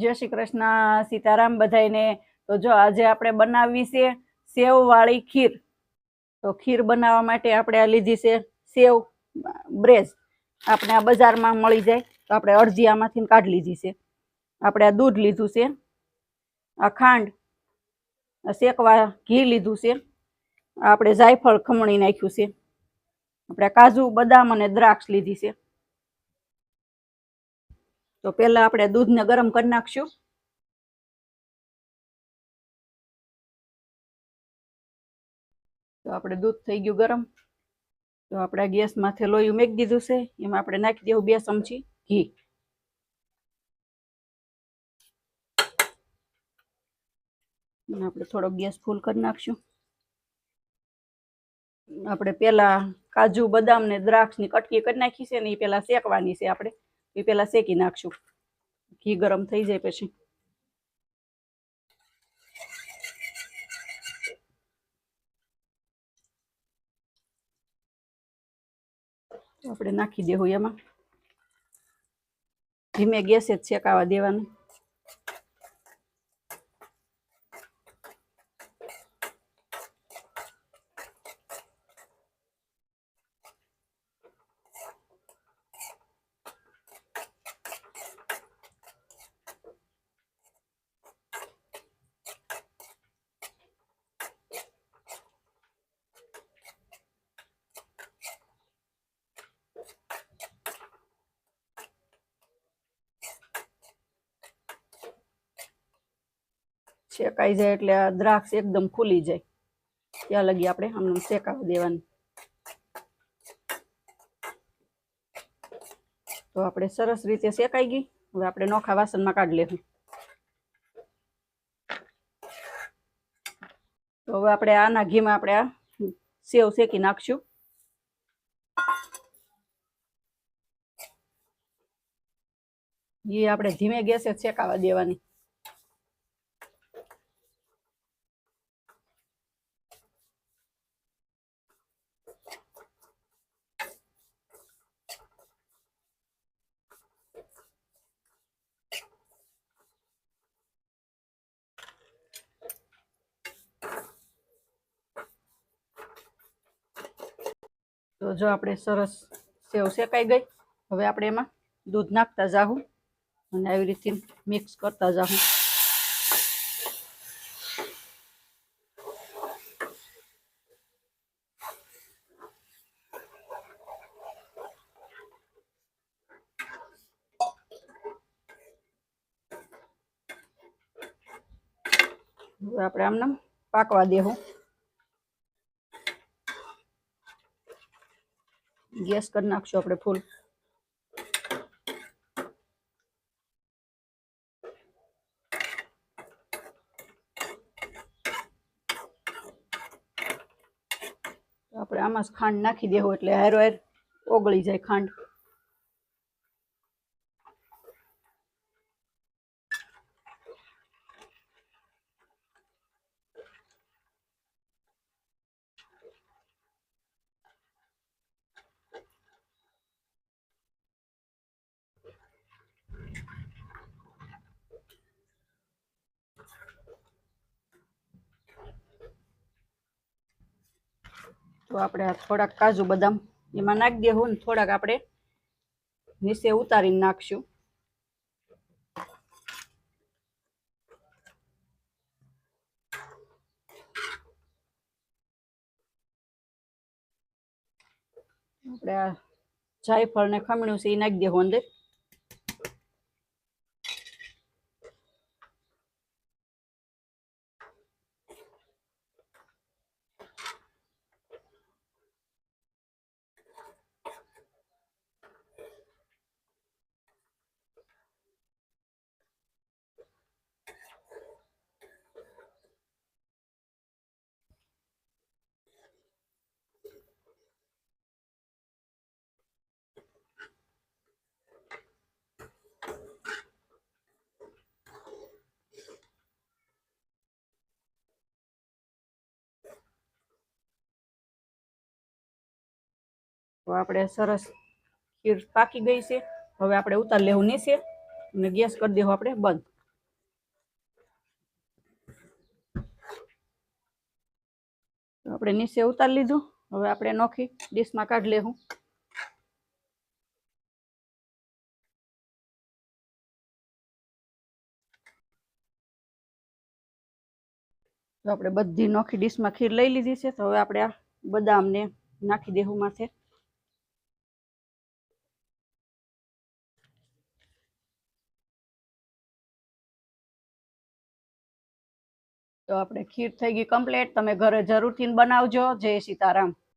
જય શ્રી કૃષ્ણ, સીતારામ બધાઈને તો જો આજે આપણે બનાવવી છે સેવવાળી ખીર. તો ખીર બનાવવા માટે આપણે આ લીધી છે સેવ બ્રેજ આપણે આ બજારમાં મળી જાય તો આપણે અડધી આમાંથી કાઢી લીધી છે. આપણે આ દૂધ લીધું છે, આ ખાંડ શેકવા ઘી લીધું છે, આપણે જાયફળ ખમણી નાખ્યું છે. આપણે કાજુ, બદામ અને દ્રાક્ષ લીધી છે. તો પહેલા આપણે દૂધને ગરમ કરી નાખશું. તો આપણે દૂધ થઈ ગયું ગરમ. તો આપણે ગેસ માથે લોયું મેકી દીધું છે. એમાં આપણે નાખી દેવું બે ચમચી ઘી. આપણે થોડોક ગેસ ફૂલ કરી નાખશું. આપણે પેલા કાજુ, બદામ ને દ્રાક્ષની કટકી કરી નાખી છે ને એ પેલા શેકવાની છે આપણે. એ પેલા શેકી નાખશું. ઘી ગરમ થઈ જાય પછી. આપણે નાખી દેવું એમાં. ધીમે ગેસે જ શેકાવા દેવાનું. શેકાઈ જાય એટલે આ દ્રાક્ષ એકદમ ફૂલી જાય. ત્યાં લગી આપણે આમને શેકાવા દેવાની. તો આપણે સરસ રીતે શેકાઈ ગઈ. હવે આપણે નોખા વાસણમાં કાઢી લેવું તો હવે આપણે આના ઘીમાં આપણે આ સેવ શેકી નાખશું. એ આપણે ધીમે ગેસે શેકાવા દેવાની. તો જો આપણે સરસ સેવ શેકાઈ ગઈ. હવે આપણે એમાં દૂધ નાખતા જાહું અને આવી રીતે મિક્સ કરતા જાહું. હવે આપણે આમને પાકવા દેવું ગેસ કરી નાખશું આપણે ફૂલ. આપણે આમાં ખાંડ નાખી દેવું એટલે હેર હાર ઓગળી જાય ખાંડ. તો આપણે થોડાક કાજુ બદામ એમાં નાખી દેવું ને થોડાક આપણે નીચે ઉતારીને નાખશું. આપણે આ જાયફળ ને ખમણ્યું છે એ નાખી દેવું અંદર. તો આપણે સરસ ખીર પાકી ગઈ છે. હવે આપણે ઉતાર લેવું નીચે અને ગેસ કરી દેવો આપણે બંધ. તો આપણે નીચે ઉતારી લીધું. હવે આપણે નોખી ડીશમાં કાઢી લેવું. તો આપણે બધી નોખી ડીશમાં ખીર લઈ લીધી છે. તો હવે આપણે આ બદામને નાખી દેવું માથે. તો આપણે ખીર થઈ ગઈ કમ્પ્લીટ તમે ઘરે જરૂરથી બનાવજો. જય સીતારામ.